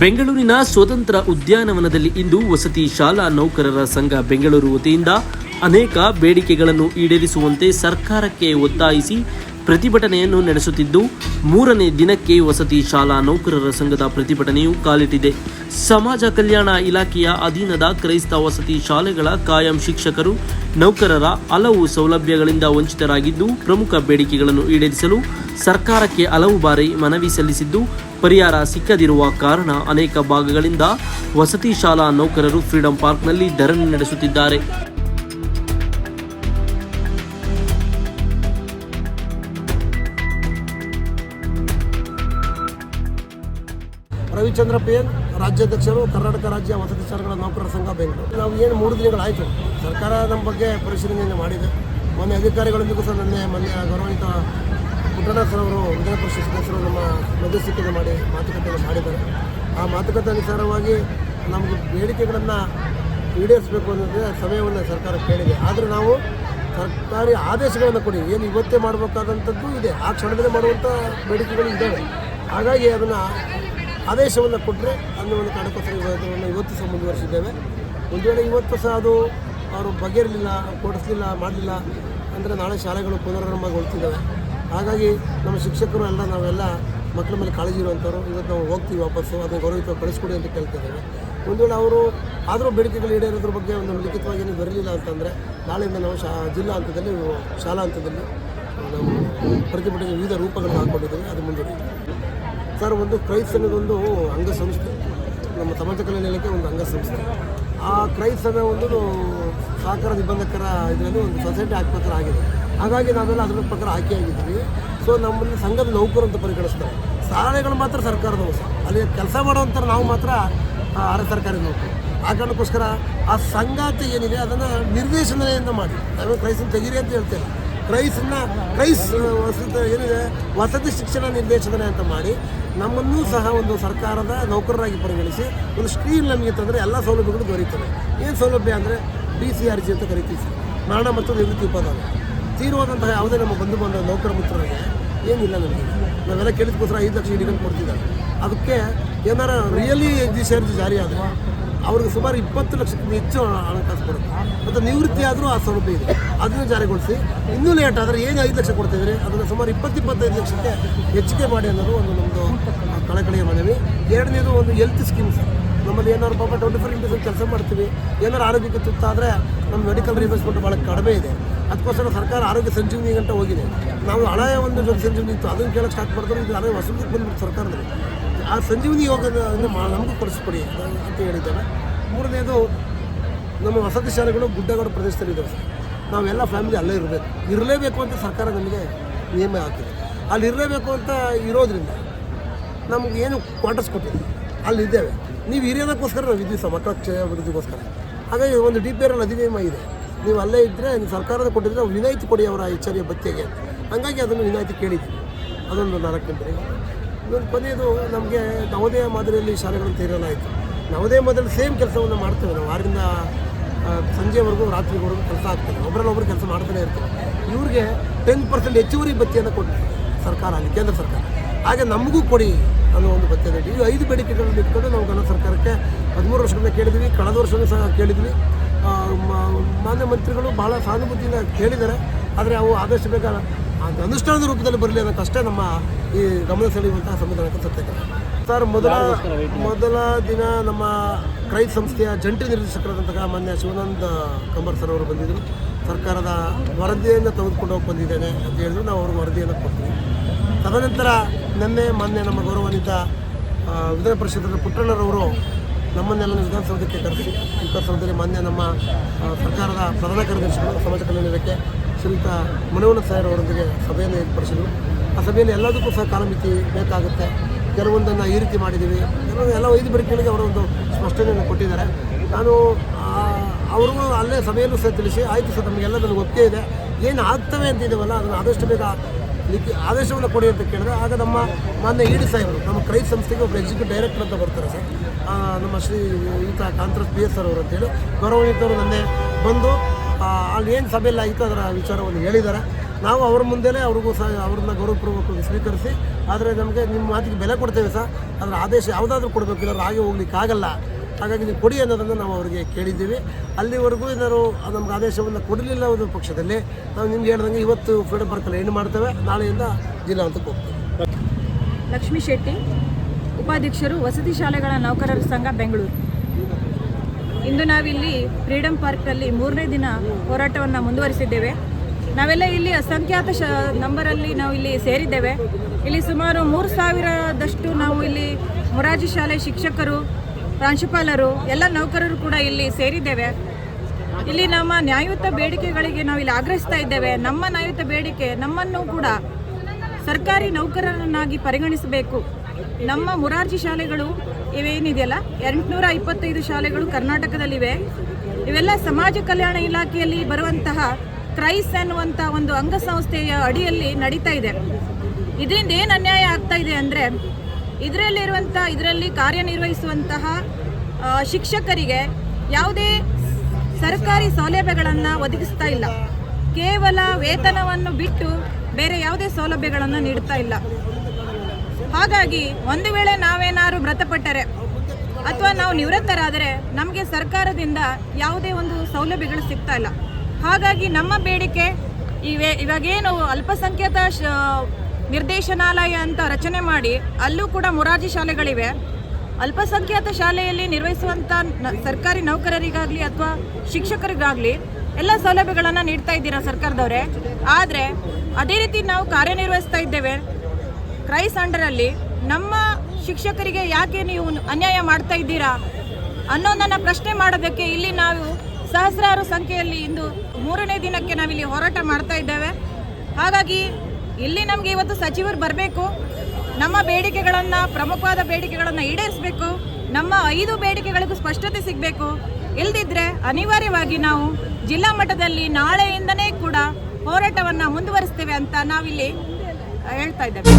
ಬೆಂಗಳೂರಿನ ಸ್ವತಂತ್ರ ಉದ್ಯಾನವನದಲ್ಲಿ ಇಂದು ವಸತಿ ಶಾಲಾ ನೌಕರರ ಸಂಘ ಬೆಂಗಳೂರು ವತಿಯಿಂದ ಅನೇಕ ಬೇಡಿಕೆಗಳನ್ನು ಈಡೇರಿಸುವಂತೆ ಸರ್ಕಾರಕ್ಕೆ ಒತ್ತಾಯಿಸಿ ಪ್ರತಿಭಟನೆಯನ್ನು ನಡೆಸುತ್ತಿದ್ದು, ಮೂರನೇ ದಿನಕ್ಕೆ ವಸತಿ ಶಾಲಾ ನೌಕರರ ಸಂಘದ ಪ್ರತಿಭಟನೆಯು ಕಾಲಿಟ್ಟಿದೆ. ಸಮಾಜ ಕಲ್ಯಾಣ ಇಲಾಖೆಯ ಅಧೀನದ ಕ್ರೈಸ್ತ ವಸತಿ ಶಾಲೆಗಳ ಕಾಯಂ ಶಿಕ್ಷಕರು, ನೌಕರರ ಹಲವು ಸೌಲಭ್ಯಗಳಿಂದ ವಂಚಿತರಾಗಿದ್ದು, ಪ್ರಮುಖ ಬೇಡಿಕೆಗಳನ್ನು ಈಡೇರಿಸಲು ಸರ್ಕಾರಕ್ಕೆ ಹಲವು ಬಾರಿ ಮನವಿ ಸಲ್ಲಿಸಿದ್ದು, ಪರಿಹಾರ ಸಿಕ್ಕದಿರುವ ಕಾರಣ ಅನೇಕ ಭಾಗಗಳಿಂದ ವಸತಿ ಶಾಲಾ ನೌಕರರು ಫ್ರೀಡಂ ಪಾರ್ಕ್ನಲ್ಲಿ ಧರಣಿ ನಡೆಸುತ್ತಿದ್ದಾರೆ. ರವಿಚಂದ್ರ ಪೇನ್ ರಾಜ್ಯಾಧ್ಯಕ್ಷರು, ಕರ್ನಾಟಕ ರಾಜ್ಯ ವಸತಿ ಸಾರಗಳ ನೌಕರರ ಸಂಘ ಬೆಂಗಳೂರು. ನಾವು ಏನು ಮೂರು ದಿನಗಳಾಯಿತು ಸರ್ಕಾರ ನಮ್ಮ ಬಗ್ಗೆ ಪರಿಶೀಲನೆಯನ್ನು ಮಾಡಿದೆ. ಮೊನ್ನೆ ಅಧಿಕಾರಿಗಳೊಂದಿಗೂ ಸಹ ನಿನ್ನೆ ಮೊನ್ನೆ ಗೌರವಾನ್ವಿತ ಸರ್ ಅವರು, ವಿಧಾನ ಪರಿಷತ್ ಸದಸ್ಯರು ನಮ್ಮ ಮಧ್ಯಸ್ಥಿಕೆ ಮಾಡಿ ಮಾತುಕತೆಯನ್ನು ಮಾಡಿದ್ದಾರೆ. ಆ ಮಾತುಕತೆ ಅನುಸಾರವಾಗಿ ನಮಗೆ ಬೇಡಿಕೆಗಳನ್ನು ಈಡೇರಿಸಬೇಕು ಅನ್ನೋದೇ ಸಮಯವನ್ನು ಸರ್ಕಾರ ಕೇಳಿದೆ. ಆದರೆ ನಾವು ಸರ್ಕಾರಿ ಆದೇಶಗಳನ್ನು ಕೊಡಿ. ಏನು ಇವತ್ತೇ ಮಾಡಬೇಕಾದಂಥದ್ದು ಇದೆ. ಆ ಕ್ಷಣದಲ್ಲೇ ಮಾಡುವಂಥ ಬೇಡಿಕೆಗಳು ಇದ್ದಾವೆ. ಹಾಗಾಗಿ ಅದನ್ನು ಆದೇಶವನ್ನು ಕೊಟ್ಟರೆ ಅನ್ನುವಂಥ ಒಂದು ಇವತ್ತನ್ನು ಇವತ್ತು ಸಹ ಮುಂದುವರಿಸಿದ್ದೇವೆ. ಒಂದು ವೇಳೆ ಇವತ್ತು ಸಹ ಅದು ಅವರು ಬಗೆಹರಲಿಲ್ಲ, ಕೊಡಿಸ್ಲಿಲ್ಲ, ಮಾಡಲಿಲ್ಲ ಅಂದರೆ ನಾಳೆ ಶಾಲೆಗಳು ಪುನರಾರಂಭಗೊಳ್ತಿದ್ದಾವೆ ಹಾಗಾಗಿ ನಮ್ಮ ಶಿಕ್ಷಕರು ಎಲ್ಲ, ನಾವೆಲ್ಲ ಮಕ್ಕಳ ಮೇಲೆ ಕಾಳಜಿ ಇರುವಂಥವ್ರು ಇವತ್ತು ನಾವು ಹೋಗ್ತೀವಿ ವಾಪಸ್ಸು ಅದನ್ನು ಗೌರವಿತ ಕಳಿಸ್ಕೊಡಿ ಅಂತ ಕೇಳ್ತಿದ್ದೇವೆ. ಒಂದು ವೇಳೆ ಅವರು ಆದರೂ ಬೇಡಿಕೆಗಳು ಈಡೇರೋದ್ರ ಬಗ್ಗೆ ಒಂದು ಲಿಖಿತವಾಗಿ ಏನು ಬರಲಿಲ್ಲ ಅಂತಂದರೆ ನಾಳೆಯಿಂದ ನಾವು ಶಾ, ಜಿಲ್ಲಾ ಹಂತದಲ್ಲಿ, ಶಾಲಾ ಹಂತದಲ್ಲಿ ನಾವು ಪ್ರತಿಭಟನೆ ವಿವಿಧ ರೂಪಗಳನ್ನು ಹಾಕ್ಕೊಂಡಿದ್ದೇವೆ ಅದು ಮುಂದುವರಿಯುತ್ತೆ ಸರ್ ಒಂದು ಕ್ರೈಸ್ ಅನ್ನೋದೊಂದು ಅಂಗಸಂಸ್ಥೆ. ನಮ್ಮ ಸಮಾಜ ಕಲ್ಯಾಣ ಇಲಾಖೆ ಒಂದು ಅಂಗಸಂಸ್ಥೆ. ಆ ಕ್ರೈಸ್ ಅನ್ನೋ ಒಂದು ಸಹಕಾರ ನಿಬಂಧಕರ ಇದರಲ್ಲಿ ಒಂದು ಸೊಸೈಟಿ ಹಾಕ್ಬೇಕಾದ್ರೆ ಆಗಿದೆ. ಹಾಗಾಗಿ ನಾವೆಲ್ಲ ಅದರ ಪ್ರಕಾರ ಆಗಿದ್ವಿ ಸೊ ನಮ್ಮಲ್ಲಿ ಸಂಘದ ನೌಕರು ಅಂತ ಪರಿಗಣಿಸ್ತಾರೆ. ಶಾಲೆಗಳು ಮಾತ್ರ ಸರ್ಕಾರದ ಹೊಸ. ಅಲ್ಲಿ ಕೆಲಸ ಮಾಡುವಂಥ ನಾವು ಮಾತ್ರ ಅರೆ ಸರ್ಕಾರಿ ನೌಕರು ಆ ಕಾರಣಕ್ಕೋಸ್ಕರ ಆ ಸಂಗಾತಿ ಏನಿದೆ, ಅದನ್ನು ನಿರ್ದೇಶನದಿಂದ ಮಾಡಿ. ನಾವೇ ಕ್ರೈಸನ್ನು ತೆಗೀರಿ ಅಂತ ಹೇಳ್ತೇವೆ. ಕ್ರೈಸನ್ನ ಕ್ರೈಸ್ ವಸತಿ ಏನಿದೆ? ವಸತಿ ಶಿಕ್ಷಣ ನಿರ್ದೇಶನ ಅಂತ ಮಾಡಿ ನಮ್ಮನ್ನು ಸಹ ಒಂದು ಸರ್ಕಾರದ ನೌಕರರಾಗಿ ಪರಿಗಣಿಸಿ ಒಂದು ಸ್ಕೀಮ್ ನಮಗೆ ತಂದರೆ ಎಲ್ಲ ಸೌಲಭ್ಯಗಳು ದೊರೆಯುತ್ತವೆ. ಏನು ಸೌಲಭ್ಯ ಅಂದರೆ ಬಿ ಸಿ ಆರ್ ಜಿ ಅಂತ ಕರಿತೀವಿ ಸರ್. ಮರಣ ಮತ್ತು ನಿವೃತ್ತಿ ಉಪದಾನ. ತೀರುವಾದಂತಹ ಯಾವುದೇ ನಮ್ಮ ಬಂಧು ಬಾಂಧವ ನೌಕರ ಮಿತ್ರರಿಗೆ ಏನಿಲ್ಲ ನಮಗೆ. ನಾವೆಲ್ಲ ಕೇಳಿದಕ್ಕೋಸ್ಕರ ಐದು ಲಕ್ಷ ಇಡಿಗಳು ಕೊಡ್ತಿದ್ದಾರೆ. ಅದಕ್ಕೆ ಏನಾರ really G C R G ಜಾರಿ ಆದರೆ ಅವ್ರಿಗೆ ಸುಮಾರು ಇಪ್ಪತ್ತು ಲಕ್ಷಕ್ಕಿಂತ ಹೆಚ್ಚು ಹಣಕಾಸು ಕೊಡುತ್ತೆ. ಮತ್ತು ನಿವೃತ್ತಿ ಆದರೂ ಆ ಸೌಲಭ್ಯ ಇದೆ. ಅದನ್ನು ಜಾರಿಗೊಳಿಸಿ. ಇನ್ನೂ ಲೇಟ್ ಆದರೆ ಏನು ಐದು ಲಕ್ಷ ಕೊಡ್ತಿದ್ರೆ ಅದನ್ನು ಸುಮಾರು ಇಪ್ಪತ್ತು ಇಪ್ಪತ್ತೈದು ಲಕ್ಷಕ್ಕೆ ಹೆಚ್ಚಿಗೆ ಮಾಡಿ ಅನ್ನೋದು ಒಂದು ನಮ್ಮದು ಕಳಕಳಿಯ ಮನವಿ. ಎರಡನೇದು ಒಂದು ಹೆಲ್ತ್ ಸ್ಕೀಮ್ಸ್ ನಮ್ಮಲ್ಲಿ ಏನಾದ್ರು ಪಾಪ ಟ್ವೆಂಟಿ ಫೋರ್ ಇಂಟು ಕೆಲಸ ಮಾಡ್ತೀವಿ. ಏನಾದ್ರು ಆರೋಗ್ಯಕ್ಕೆ ತುತ್ತಾದರೆ ನಮ್ಮ ಮೆಡಿಕಲ್ ರಿಇಂಬರ್ಸ್ಮೆಂಟ್ ಭಾಳ ಕಡಿಮೆ ಇದೆ. ಅದಕ್ಕೋಸ್ಕರ ಸರ್ಕಾರ ಆರೋಗ್ಯ ಸಂಜೀವಿನಿ ಗಂಟೆ ಹೋಗಿದೆ. ನಾವು ಹಳೆಯ ಒಂದು ಸಂಜೀವಿನಿ ಇತ್ತು. ಅದನ್ನು ಕೇಳಕ್ಕೆ ಸ್ಟಾರ್ಟ್ ಮಾಡಿದ್ರೆ ಇದು ಹಳೆ ಹೊಸದಕ್ಕೆ ಬಂದ್ಬಿಟ್ಟು ಸರ್ಕಾರದಲ್ಲಿ. ಆ ಸಂಜೀವಿನಿ ಯೋಗದ ನಮಗೂ ಕೊಡಿಸ್ಕೊಡಿ ಅಂತ ಹೇಳಿದ್ದಾರೆ. ಮೂರನೇದು, ನಮ್ಮ ವಸತಿ ಶಾಲೆಗಳು ಗುಡ್ಡಗಾಡು ಪ್ರದೇಶದಲ್ಲಿದ್ದಾವೆ. ಸರ್ ನಾವೆಲ್ಲ ಫ್ಯಾಮಿಲಿ ಅಲ್ಲೇ ಇರಬೇಕು. ಇರಲೇಬೇಕು ಅಂತ ಸರ್ಕಾರ ನಮಗೆ ನಿಯಮ ಹಾಕಿದೆ. ಅಲ್ಲಿ ಇರಲೇಬೇಕು ಅಂತ ಇರೋದ್ರಿಂದ ನಮ್ಗೆ ಏನು ಕ್ವಾರ್ಟರ್ಸ್ ಕೊಟ್ಟಿದೆ ಅಲ್ಲಿದ್ದೇವೆ ನೀವು ಹಿರಿಯೋದಕ್ಕೋಸ್ಕರ ನಾವು ಇದ್ದೀವಿ ಸರ್, ಮಕ್ಕಳ ಕ್ಷಯ ಅಭಿವೃದ್ಧಿಗೋಸ್ಕರ. ಹಾಗಾಗಿ ಒಂದು ಡಿ ಪಿ ಆರ್ ಅಧಿನಿಯಮ ಇದೆ. ನೀವು ಅಲ್ಲೇ ಇದ್ದರೆ ಸರ್ಕಾರದ ಕೊಟ್ಟಿದ್ರೆ ವಿನಾಯಿತಿ ಕೊಡಿ ಅವರ ಎಚ್ಚರಿಯ ಭತ್ಯೆಗೆ ಹಂಗಾಗಿ ಅದನ್ನು ವಿನಾಯಿತಿ ಕೇಳಿದ್ದೀವಿ ಅದೊಂದು ನಾಲ್ಕು ಗಂಟೆ ಇನ್ನೊಂದು ಕೊನೆಯದು ನಮಗೆ ನವೋದಯ ಮಾದರಿಯಲ್ಲಿ ಶಾಲೆಗಳನ್ನು ತೆರೆಯಲಾಯಿತು. ನವೋದಯ ಮಾದರಿಯಲ್ಲಿ ಸೇಮ್ ಕೆಲಸವನ್ನು ಮಾಡ್ತೇವೆ ನಾವು. ವಾರದಿಂದ ಸಂಜೆವರೆಗೂ, ರಾತ್ರಿವರೆಗೂ ಕೆಲಸ ಆಗ್ತದೆ. ಒಬ್ಬರಲ್ಲೊಬ್ಬರು ಕೆಲಸ ಮಾಡ್ತಾನೆ ಇರ್ತಾರೆ. ಇವ್ರಿಗೆ ಟೆನ್ ಪರ್ಸೆಂಟ್ ಹೆಚ್ಚುವರಿ ಬತ್ತಿಯನ್ನು ಕೊಟ್ಟಿದೆ ಸರ್ಕಾರ ಅಲ್ಲಿ, ಕೇಂದ್ರ ಸರ್ಕಾರ. ಹಾಗೆ ನಮಗೂ ಕೊಡಿ ಅನ್ನೋ ಒಂದು ಬತ್ತಿಯನ್ನು ಈ ಐದು ಬೇಡಿಕೆಗಳನ್ನು ಇಟ್ಕೊಂಡು ನಾವು ಕನ್ನಡ ಸರ್ಕಾರಕ್ಕೆ ಹದಿಮೂರು ವರ್ಷಗಳಿಂದ ಕೇಳಿದ್ವಿ, ಕಳೆದ ವರ್ಷವೂ ಸಹ ಕೇಳಿದ್ವಿ. ಮಾನ್ಯ ಮಂತ್ರಿಗಳು ಬಹಳ ಸಹಾನುಭೂತಿಯಿಂದ ಕೇಳಿದ್ದಾರೆ. ಆದರೆ ಅವು ಆದಷ್ಟು ಬೇಗ ಅದು ಅನುಷ್ಠಾನದ ರೂಪದಲ್ಲಿ ಬರಲಿ ಅನ್ನೋಕ್ಕಷ್ಟೇ ನಮ್ಮ ಈ ಗಮನ ಸೆಳೆಯುವಂತಹ ಸಂವಿಧಾನಕ್ಕೆ ಸತ್ಯಾಗ್ರಹ ಸರ್ ಮೊದಲ ಮೊದಲ ದಿನ ನಮ್ಮ ಕ್ರೈಸ್ ಸಂಸ್ಥೆಯ ಜಂಟಿ ನಿರ್ದೇಶಕರಾದಂತಹ ಮಾನ್ಯ ಶಿವಾನಂದ ಕಂಬರ್ ಸರ್ ಅವರು ಬಂದಿದ್ದರು. ಸರ್ಕಾರದ ವರದಿಯನ್ನು ತೆಗೆದುಕೊಂಡು ಹೋಗಿ ಬಂದಿದ್ದೇನೆ ಅಂತ ಹೇಳಿದ್ರು. ನಾವು ಅವ್ರಿಗೆ ವರದಿಯನ್ನು ಕೊಡ್ತೀವಿ. ತದನಂತರ ನಿನ್ನೆ ಮೊನ್ನೆ ನಮ್ಮ ಗೌರವಾನ್ವಿತ ವಿಧಾನ ಪರಿಷತ್ತಿನ ಪುಟ್ಟಣ್ಣರವರು ನಮ್ಮನ್ನೆಲ್ಲ ವಿಧಾನಸೌಧಕ್ಕೆ ಕರೆಸಿ ವಿಧಾನಸೌಧದಲ್ಲಿ ಮಾನ್ಯ ನಮ್ಮ ಸರ್ಕಾರದ ಪ್ರಧಾನ ಕಾರ್ಯದರ್ಶಿಗಳು ಸಮಾಜ ಕಲ್ಯಾಣ ಇಲಾಖೆ ಶ್ರೀಯುತ ಸಾಯರ್ ಅವರೊಂದಿಗೆ ಸಭೆಯನ್ನು ಏರ್ಪಡಿಸಿದರು. ಆ ಸಭೆಯಲ್ಲಿ ಎಲ್ಲದಕ್ಕೂ ಸಹ ಕಾಲಮಿತಿ ಬೇಕಾಗುತ್ತೆ. ಕೆಲವೊಂದನ್ನು ಈ ರೀತಿ ಮಾಡಿದ್ದೀವಿ. ಕೆಲವೊಂದು ಎಲ್ಲ ಐದು ಬರಿಕೆಗಳಿಗೆ ಅವರ ಒಂದು ಸ್ಪಷ್ಟನೆಯನ್ನು ಕೊಟ್ಟಿದ್ದಾರೆ. ನಾನು ಅವ್ರಿಗೂ ಅಲ್ಲೇ ಸಭೆಯಲ್ಲೂ ಸಹ ತಿಳಿಸಿ ಆಯಿತು ಸರ್ ನಮಗೆಲ್ಲ ನನಗೆ ಒಪ್ಪಿಗೆ ಇದೆ. ಏನು ಆಗ್ತವೆ ಅಂತಿದ್ದೀವಲ್ಲ ಅದನ್ನು ಆದಷ್ಟು ಬೇಗ ಲಿಖಿ, ಆದೇಶವನ್ನು ಕೊಡಿ ಅಂತ ಕೇಳಿದ್ರೆ, ಆಗ ನಮ್ಮ ಮಾನ್ಯ ಇಡಿ ಸಾಹೇಬರು, ನಮ್ಮ ಕ್ರೈ ಸಂಸ್ಥೆಗೆ ಒಬ್ಬರು ಎಕ್ಸಿಕ್ಯೂಟಿವ್ ಡೈರೆಕ್ಟರ್ ಅಂತ ಬರ್ತಾರೆ ಸರ್. ನಮ್ಮ ಶ್ರೀ ಇಂಥ ಕಾಂತರಾಜ್ ಪಿ ಎಸ್ ಸರ್ ಅವರು ಅಂತೇಳಿ ಗೌರವಾನ್ವಿತರು ನನ್ನೆ ಬಂದು ಅಲ್ಲಿ ಏನು ಸಭೆಯಲ್ಲಿ ಆಯಿತು ಅದರ ವಿಚಾರವನ್ನು ಹೇಳಿದ್ದಾರೆ. ನಾವು ಅವ್ರ ಮುಂದೆನೇ ಅವ್ರಿಗೂ ಸಹ ಅವ್ರನ್ನ ಗೌರವಪೂರ್ವಕವಾಗಿ ಸ್ವೀಕರಿಸಿ, ಆದರೆ ನಮಗೆ ನಿಮ್ಮ ಮಾತಿಗೆ ಬೆಲೆ ಕೊಡ್ತೇವೆ ಸರ್. ಅದರ ಆದೇಶ ಯಾವುದಾದ್ರೂ ಕೊಡಬೇಕು, ಇಲ್ಲಾಂದ್ರೆ ಹಾಗೆ ಹೋಗ್ಲಿಕ್ಕೆ ಆಗಲ್ಲ. ಹಾಗಾಗಿ ನೀವು ಕೊಡಿ ಅನ್ನೋದನ್ನು ನಾವು ಅವರಿಗೆ ಕೇಳಿದ್ದೀವಿ. ಅಲ್ಲಿವರೆಗೂ ಏನಾದ್ರು ನಮ್ಗೆ ಆದೇಶವನ್ನು ಕೊಡಲಿಲ್ಲ ಒಂದು ಪಕ್ಷದಲ್ಲಿ, ನಾವು ನಿಮ್ಗೆ ಹೇಳ್ದಂಗೆ ಇವತ್ತು ಫ್ರೀಡಮ್ ಪಾರ್ಕಲ್ಲಿ ಏನು ಮಾಡ್ತೇವೆ? ನಾಳೆಯಿಂದ ಜಿಲ್ಲಾ ಅಂತ ಹೋಗ್ತೇವೆ. ಲಕ್ಷ್ಮೀ ಶೆಟ್ಟಿ, ಉಪಾಧ್ಯಕ್ಷರು ವಸತಿ ಶಾಲೆಗಳ ನೌಕರರ ಸಂಘ ಬೆಂಗಳೂರು. ಇಂದು ನಾವಿಲ್ಲಿ ಫ್ರೀಡಮ್ ಪಾರ್ಕ್ನಲ್ಲಿ ಮೂರನೇ ದಿನ ಹೋರಾಟವನ್ನು ಮುಂದುವರಿಸಿದ್ದೇವೆ. ನಾವೆಲ್ಲ ಇಲ್ಲಿ ಅಸಂಖ್ಯಾತ ಶ, ನಂಬರಲ್ಲಿ ನಾವು ಇಲ್ಲಿ ಸೇರಿದ್ದೇವೆ. ಇಲ್ಲಿ ಸುಮಾರು ಮೂರು ಸಾವಿರದಷ್ಟು ನಾವು ಇಲ್ಲಿ ಮೊರಾಜಿ ಶಾಲೆ ಶಿಕ್ಷಕರು, ಪ್ರಾಂಶುಪಾಲರು, ಎಲ್ಲ ನೌಕರರು ಕೂಡ ಇಲ್ಲಿ ಸೇರಿದ್ದೇವೆ. ಇಲ್ಲಿ ನಮ್ಮ ನ್ಯಾಯಯುತ ಬೇಡಿಕೆಗಳಿಗೆ ನಾವು ಇಲ್ಲಿ ಆಗ್ರಹಿಸ್ತಾ ಇದ್ದೇವೆ. ನಮ್ಮ ನ್ಯಾಯಯುತ ಬೇಡಿಕೆ ನಮ್ಮನ್ನು ಕೂಡ ಸರ್ಕಾರಿ ನೌಕರರನ್ನಾಗಿ ಪರಿಗಣಿಸಬೇಕು. ನಮ್ಮ ಮುರಾರ್ಜಿ ಶಾಲೆಗಳು ಇವೇನಿದೆಯಲ್ಲ? ಎಂಟುನೂರ ಇಪ್ಪತ್ತೈದು ಶಾಲೆಗಳು ಕರ್ನಾಟಕದಲ್ಲಿವೆ. ಇವೆಲ್ಲ ಸಮಾಜ ಕಲ್ಯಾಣ ಇಲಾಖೆಯಲ್ಲಿ ಬರುವಂತಹ ಕ್ರೈಸ್ ಅನ್ನುವಂಥ ಒಂದು ಅಂಗಸಂಸ್ಥೆಯ ಅಡಿಯಲ್ಲಿ ನಡೀತಾ ಇದೆ. ಇದರಿಂದ ಏನು ಅನ್ಯಾಯ ಆಗ್ತಾ ಇದೆ ಅಂದರೆ ಇದರಲ್ಲಿರುವಂಥ ಇದರಲ್ಲಿ ಕಾರ್ಯನಿರ್ವಹಿಸುವಂತಹ ಶಿಕ್ಷಕರಿಗೆ ಯಾವುದೇ ಸರ್ಕಾರಿ ಸೌಲಭ್ಯಗಳನ್ನು ಒದಗಿಸ್ತಾ ಇಲ್ಲ. ಕೇವಲ ವೇತನವನ್ನು ಬಿಟ್ಟು ಬೇರೆ ಯಾವುದೇ ಸೌಲಭ್ಯಗಳನ್ನು ನೀಡ್ತಾ ಇಲ್ಲ. ಹಾಗಾಗಿ ಒಂದು ವೇಳೆ ನಾವೇನಾದ್ರು ಮೃತಪಟ್ಟರೆ ಅಥವಾ ನಾವು ನಿವೃತ್ತರಾದರೆ ನಮಗೆ ಸರ್ಕಾರದಿಂದ ಯಾವುದೇ ಒಂದು ಸೌಲಭ್ಯಗಳು ಸಿಗ್ತಾ ಇಲ್ಲ. ಹಾಗಾಗಿ ನಮ್ಮ ಬೇಡಿಕೆ ಇವೆ. ಇವಾಗೇನು ಅಲ್ಪಸಂಖ್ಯಾತ ನಿರ್ದೇಶನಾಲಯ ಅಂತ ರಚನೆ ಮಾಡಿ ಅಲ್ಲೂ ಕೂಡ ಮೊರಾರ್ಜಿ ಶಾಲೆಗಳಿವೆ. ಅಲ್ಪಸಂಖ್ಯಾತ ಶಾಲೆಯಲ್ಲಿ ನಿರ್ವಹಿಸುವಂಥ ಸರ್ಕಾರಿ ನೌಕರರಿಗಾಗಲಿ ಅಥವಾ ಶಿಕ್ಷಕರಿಗಾಗಲಿ ಎಲ್ಲ ಸೌಲಭ್ಯಗಳನ್ನು ನೀಡ್ತಾ ಇದ್ದೀರಾ ಸರ್ಕಾರದವರೇ. ಆದರೆ ಅದೇ ರೀತಿ ನಾವು ಕಾರ್ಯನಿರ್ವಹಿಸ್ತಾ ಇದ್ದೇವೆ. ಕ್ರೈಸ್ ಅಂಡರಲ್ಲಿ ನಮ್ಮ ಶಿಕ್ಷಕರಿಗೆ ಯಾಕೆ ನೀವು ಅನ್ಯಾಯ ಮಾಡ್ತಾ ಇದ್ದೀರಾ ಅನ್ನೋದನ್ನು ಪ್ರಶ್ನೆ ಮಾಡೋದಕ್ಕೆ ಇಲ್ಲಿ ನಾವು ಸಹಸ್ರಾರು ಸಂಖ್ಯೆಯಲ್ಲಿ ಇಂದು ಮೂರನೇ ದಿನಕ್ಕೆ ನಾವಿಲ್ಲಿ ಹೋರಾಟ ಮಾಡ್ತಾ ಇದ್ದೇವೆ. ಹಾಗಾಗಿ ಇಲ್ಲಿ ನಮಗೆ ಇವತ್ತು ಸಚಿವರು ಬರಬೇಕು. ನಮ್ಮ ಬೇಡಿಕೆಗಳನ್ನು, ಪ್ರಮುಖವಾದ ಬೇಡಿಕೆಗಳನ್ನು ಈಡೇರಿಸಬೇಕು. ನಮ್ಮ ಐದು ಬೇಡಿಕೆಗಳಿಗೂ ಸ್ಪಷ್ಟತೆ ಸಿಗಬೇಕು. ಇಲ್ಲದಿದ್ದರೆ ಅನಿವಾರ್ಯವಾಗಿ ನಾವು ಜಿಲ್ಲಾ ಮಟ್ಟದಲ್ಲಿ ನಾಳೆಯಿಂದನೇ ಕೂಡ ಹೋರಾಟವನ್ನು ಮುಂದುವರಿಸ್ತೇವೆ ಅಂತ ನಾವಿಲ್ಲಿ ಹೇಳ್ತಾ ಇದ್ದೇವೆ